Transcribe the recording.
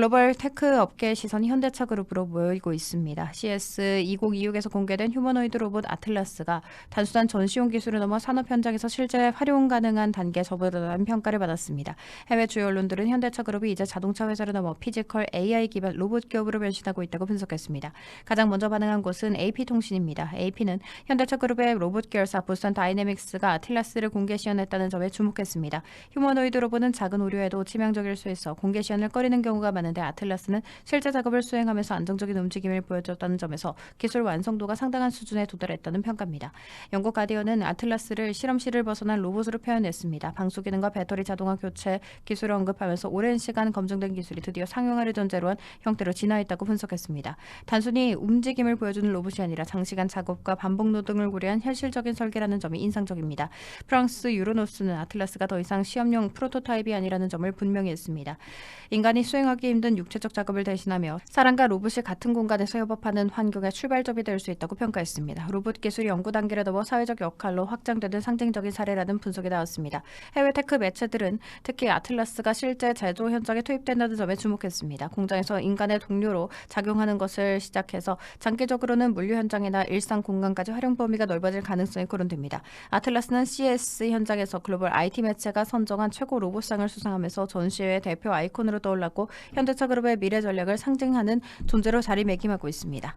글로벌 테크 업계 시선이 현대차 그룹으로 모이고 있습니다. CS2026에서 공개된 휴머노이드 로봇 아틀라스가 단순한 전시용 기술을 넘어 산업 현장에서 실제 활용 가능한 단계에 접어들다는 평가를 받았습니다. 해외 주요 언론들은 현대차 그룹이 이제 자동차 회사를 넘어 피지컬 AI 기반 로봇 기업으로 변신하고 있다고 분석했습니다. 가장 먼저 반응한 곳은 AP통신입니다. AP는 현대차 그룹의 로봇 계열사 부산 다이내믹스가 아틀라스를 공개 시연했다는 점에 주목했습니다. 휴머노이드 로봇은 작은 오류에도 치명적일 수 있어 공개 시연을 꺼리는 경우가 많은 데 아틀라스는 실제 작업을 수행하면서 안정적인 움직임을 보여줬다는 점에서 기술 완성도가 상당한 수준에 도달했다는 평가입니다. 영국 가디언은 아틀라스를 실험실을 벗어난 로봇으로 표현했습니다. 방수 기능과 배터리 자동화 교체 기술을 언급하면서 오랜 시간 검증된 기술이 드디어 상용화를 전제로 한 형태로 진화했다고 분석했습니다. 단순히 움직임을 보여주는 로봇이 아니라 장시간 작업과 반복 노동을 고려한 현실적인 설계라는 점이 인상적입니다. 프랑스 유로노스는 아틀라스가 더 이상 시험용 프로토타입이 아니라는 점을 분명히 했습니다. 인간이 수행하기 힘든 육체적 작업을 대신하며 사람과 로봇이 같은 공간에서 협업하는 환경의 출발점이 될 수 있다고 평가했습니다. 로봇 기술이 연구 단계를 넘어 사회적 역할로 확장되는 상징적인 사례라는 분석이 나왔습니다. 해외 테크 매체들은 특히 아틀라스가 실제 제조 현장에 투입된다는 점에 주목했습니다. 공장에서 인간의 동료로 작용하는 것을 시작해서 장기적으로는 물류 현장이나 일상 공간까지 활용 범위가 넓어질 가능성이 거론됩니다. 아틀라스는 CS 현장에서 글로벌 IT 매체가 선정한 최고 로봇상을 수상하면서 전시회 대표 아이콘으로 떠올랐고 현대차 그룹의 미래 전략을 상징하는 존재로 자리매김하고 있습니다.